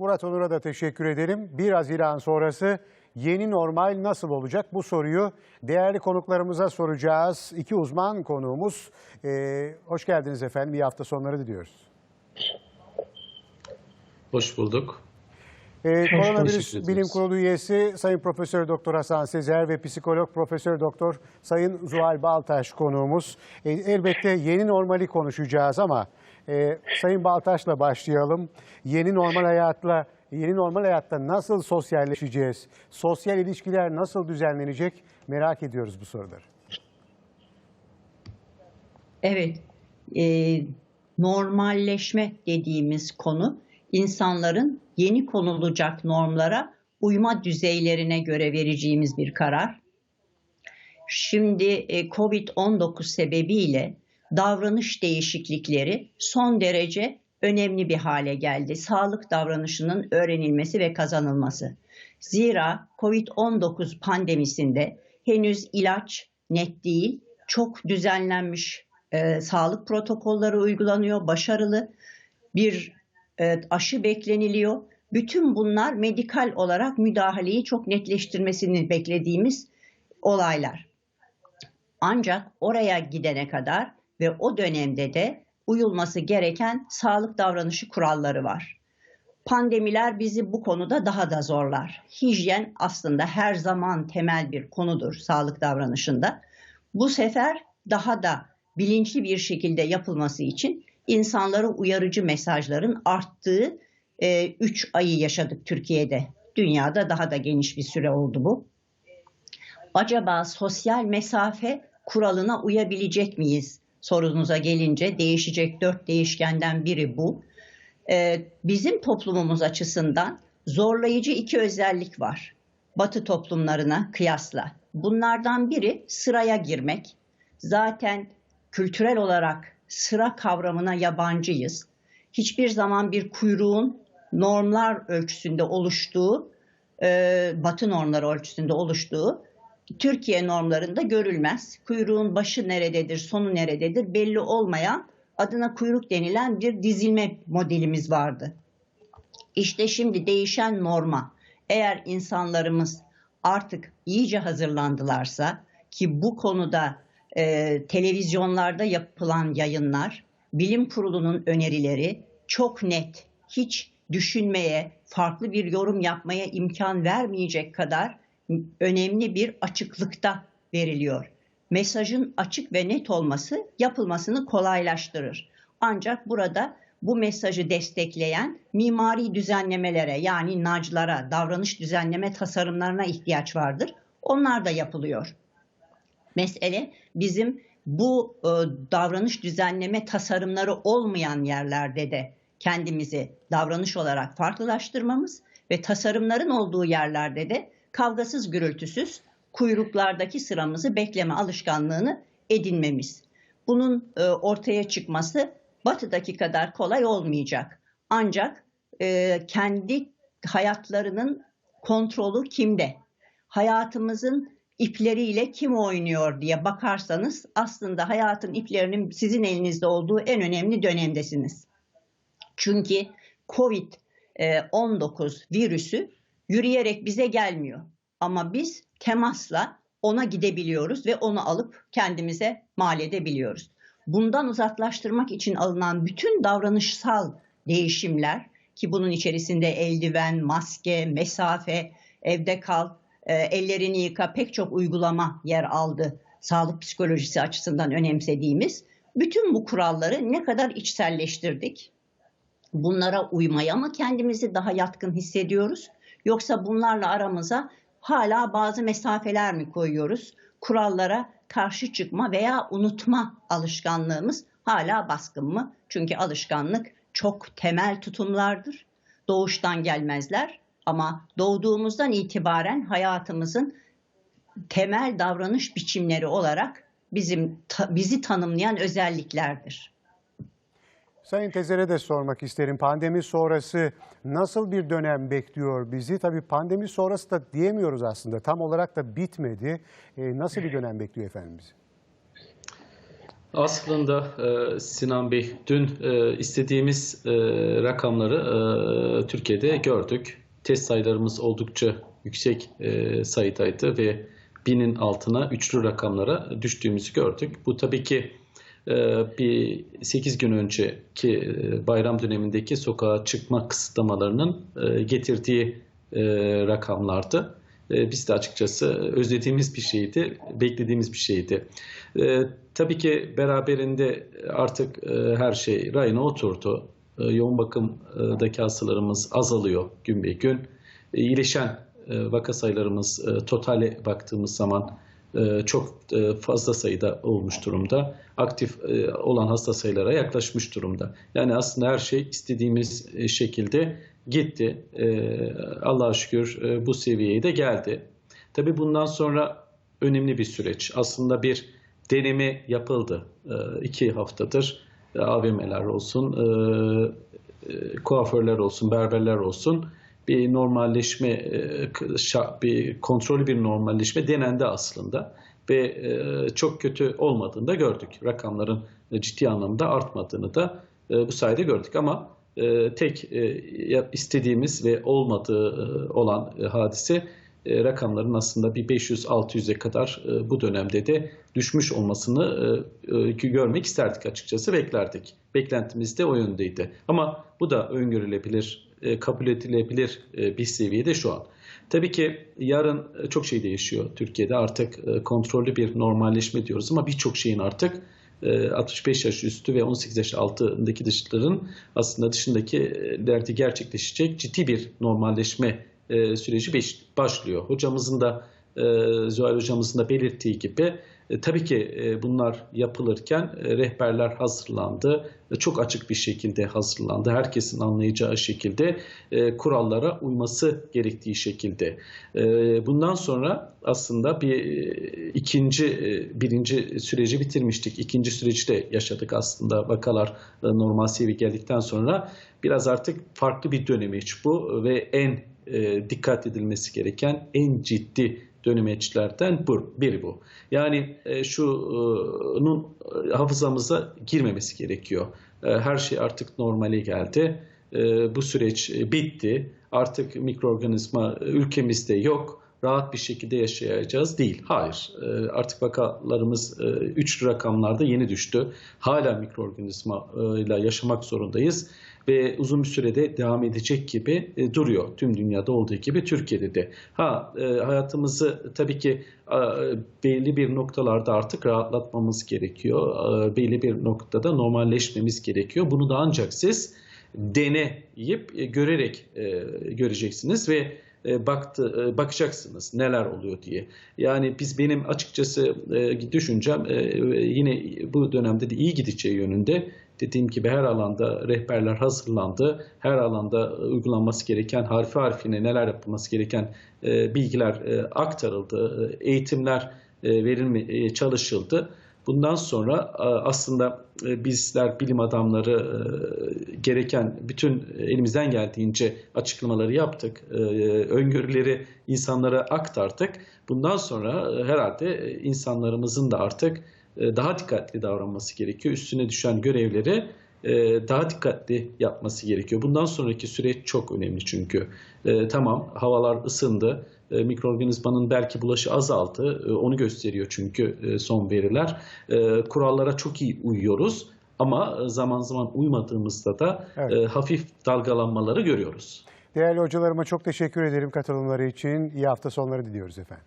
Murat Onur'a da teşekkür edelim. 1 Haziran sonrası yeni normal nasıl olacak? Bu soruyu değerli konuklarımıza soracağız. İki uzman konuğumuz. Ee, hoş geldiniz efendim. İyi hafta sonları diliyoruz. Hoş bulduk. Ee, Koronavirüs. Bilim Kurulu üyesi Sayın Profesör Doktor Hasan Sezer ve psikolog Profesör Doktor Sayın Zuhal Baltaş konuğumuz. Ee, elbette yeni normali konuşacağız ama e, Sayın Baltaş'la başlayalım. Yeni normal hayatla yeni normal hayatta nasıl sosyalleşeceğiz? Sosyal ilişkiler nasıl düzenlenecek? Merak ediyoruz bu soruları. Evet, e, normalleşme dediğimiz konu insanların yeni konulacak normlara uyma düzeylerine göre vereceğimiz bir karar. Şimdi e, Covid-19 sebebiyle davranış değişiklikleri son derece önemli bir hale geldi. Sağlık davranışının öğrenilmesi ve kazanılması. Zira Covid-19 pandemisinde henüz ilaç net değil, çok düzenlenmiş e, sağlık protokolleri uygulanıyor, başarılı bir e, aşı bekleniliyor. Bütün bunlar medikal olarak müdahaleyi çok netleştirmesini beklediğimiz olaylar. Ancak oraya gidene kadar ve o dönemde de uyulması gereken sağlık davranışı kuralları var. Pandemiler bizi bu konuda daha da zorlar. Hijyen aslında her zaman temel bir konudur sağlık davranışında. Bu sefer daha da bilinçli bir şekilde yapılması için insanlara uyarıcı mesajların arttığı 3 ayı yaşadık Türkiye'de. Dünyada daha da geniş bir süre oldu bu. Acaba sosyal mesafe kuralına uyabilecek miyiz? Sorunuza gelince değişecek dört değişkenden biri bu. Ee, bizim toplumumuz açısından zorlayıcı iki özellik var. Batı toplumlarına kıyasla. Bunlardan biri sıraya girmek. Zaten kültürel olarak sıra kavramına yabancıyız. Hiçbir zaman bir kuyruğun normlar ölçüsünde oluştuğu, e, batı normları ölçüsünde oluştuğu Türkiye normlarında görülmez. Kuyruğun başı nerededir, sonu nerededir belli olmayan adına kuyruk denilen bir dizilme modelimiz vardı. İşte şimdi değişen norma. Eğer insanlarımız artık iyice hazırlandılarsa ki bu konuda e, televizyonlarda yapılan yayınlar, bilim kurulunun önerileri çok net, hiç düşünmeye, farklı bir yorum yapmaya imkan vermeyecek kadar önemli bir açıklıkta veriliyor. Mesajın açık ve net olması yapılmasını kolaylaştırır. Ancak burada bu mesajı destekleyen mimari düzenlemelere yani naclara, davranış düzenleme tasarımlarına ihtiyaç vardır. Onlar da yapılıyor. Mesele bizim bu e, davranış düzenleme tasarımları olmayan yerlerde de kendimizi davranış olarak farklılaştırmamız ve tasarımların olduğu yerlerde de kavgasız gürültüsüz kuyruklardaki sıramızı bekleme alışkanlığını edinmemiz. Bunun e, ortaya çıkması batıdaki kadar kolay olmayacak. Ancak e, kendi hayatlarının kontrolü kimde? Hayatımızın ipleriyle kim oynuyor diye bakarsanız aslında hayatın iplerinin sizin elinizde olduğu en önemli dönemdesiniz. Çünkü Covid-19 virüsü yürüyerek bize gelmiyor. Ama biz temasla ona gidebiliyoruz ve onu alıp kendimize mal edebiliyoruz. Bundan uzaklaştırmak için alınan bütün davranışsal değişimler ki bunun içerisinde eldiven, maske, mesafe, evde kal, e, ellerini yıka pek çok uygulama yer aldı. Sağlık psikolojisi açısından önemsediğimiz bütün bu kuralları ne kadar içselleştirdik? Bunlara uymaya mı kendimizi daha yatkın hissediyoruz? Yoksa bunlarla aramıza hala bazı mesafeler mi koyuyoruz? Kurallara karşı çıkma veya unutma alışkanlığımız hala baskın mı? Çünkü alışkanlık çok temel tutumlardır. Doğuştan gelmezler ama doğduğumuzdan itibaren hayatımızın temel davranış biçimleri olarak bizim bizi tanımlayan özelliklerdir. Sayın Tezer'e de sormak isterim. Pandemi sonrası nasıl bir dönem bekliyor bizi? Tabii pandemi sonrası da diyemiyoruz aslında. Tam olarak da bitmedi. Ee, nasıl bir dönem bekliyor efendim bizi? Aslında e, Sinan Bey dün e, istediğimiz e, rakamları e, Türkiye'de gördük. Test sayılarımız oldukça yüksek e, sayıdaydı ve binin altına üçlü rakamlara düştüğümüzü gördük. Bu tabii ki e, bir 8 gün önceki e, bayram dönemindeki sokağa çıkma kısıtlamalarının e, getirdiği e, rakamlardı. Biz de açıkçası özlediğimiz bir şeydi, beklediğimiz bir şeydi. Tabii ki beraberinde artık her şey rayına oturdu. Yoğun bakımdaki hastalarımız azalıyor gün be gün. İyileşen vaka sayılarımız totale baktığımız zaman çok e, fazla sayıda olmuş durumda. Aktif e, olan hasta sayılara yaklaşmış durumda. Yani aslında her şey istediğimiz e, şekilde gitti. E, Allah'a şükür e, bu seviyeye de geldi. Tabii bundan sonra önemli bir süreç. Aslında bir deneme yapıldı. E, iki haftadır e, AVM'ler olsun, e, e, kuaförler olsun, berberler olsun bir normalleşme, e, bir kontrollü bir normalleşme denendi aslında ve e, çok kötü olmadığını da gördük. Rakamların e, ciddi anlamda artmadığını da bu sayede gördük ama tek istediğimiz ve olmadığı olan hadise rakamların aslında bir 500-600'e kadar bu dönemde de düşmüş olmasını görmek isterdik açıkçası beklerdik. Beklentimiz de o yöndeydi. Ama bu da öngörülebilir, kabul edilebilir e, bir seviyede şu an. Tabii ki yarın e, çok şey değişiyor Türkiye'de artık e, kontrollü bir normalleşme diyoruz ama birçok şeyin artık e, 65 yaş üstü ve 18 yaş altındaki dışların aslında dışındakilerde gerçekleşecek ciddi bir normalleşme e, süreci başlıyor. Hocamızın da e, Zuhal hocamızın da belirttiği gibi e, tabii ki e, bunlar yapılırken e, rehberler hazırlandı. Çok açık bir şekilde hazırlandı. Herkesin anlayacağı şekilde kurallara uyması gerektiği şekilde. Bundan sonra aslında bir ikinci birinci süreci bitirmiştik. İkinci süreci de yaşadık aslında vakalar normal seviyeye geldikten sonra biraz artık farklı bir dönemeç bu ve en dikkat edilmesi gereken en ciddi dönemeçlerden biri bu. Yani e, şunun e, hafızamıza girmemesi gerekiyor. E, her şey artık normale geldi. Bu süreç bitti. Artık mikroorganizma ülkemizde yok. Rahat bir şekilde yaşayacağız değil. Hayır. E, artık vakalarımız e, üç rakamlarda yeni düştü. Hala mikroorganizma e, ile yaşamak zorundayız ve uzun bir sürede devam edecek gibi e, duruyor. Tüm dünyada olduğu gibi Türkiye'de de. Ha e, hayatımızı tabii ki e, belli bir noktalarda artık rahatlatmamız gerekiyor. E, belli bir noktada normalleşmemiz gerekiyor. Bunu da ancak siz deneyip e, görerek e, göreceksiniz ve e, baktı e, bakacaksınız neler oluyor diye. Yani biz benim açıkçası e, düşüncem yine bu dönemde de iyi gideceği yönünde. Dediğim gibi her alanda rehberler hazırlandı. Her alanda uygulanması gereken harfi harfine neler yapılması gereken bilgiler aktarıldı. Eğitimler e, verilmeye çalışıldı. Bundan sonra e, aslında e, bizler bilim adamları e, gereken bütün elimizden geldiğince açıklamaları yaptık. Öngörüleri insanlara aktardık. Bundan sonra herhalde insanlarımızın da artık daha dikkatli davranması gerekiyor. Üstüne düşen görevleri daha dikkatli yapması gerekiyor. Bundan sonraki süreç çok önemli çünkü. Tamam havalar ısındı. E, Mikroorganizmanın belki bulaşı azaldı. E, Onu gösteriyor çünkü e, son veriler. E, Kurallara çok iyi uyuyoruz. Ama zaman zaman uymadığımızda da Evet. e, hafif dalgalanmaları görüyoruz. Değerli hocalarıma çok teşekkür ederim katılımları için. İyi hafta sonları diliyoruz efendim.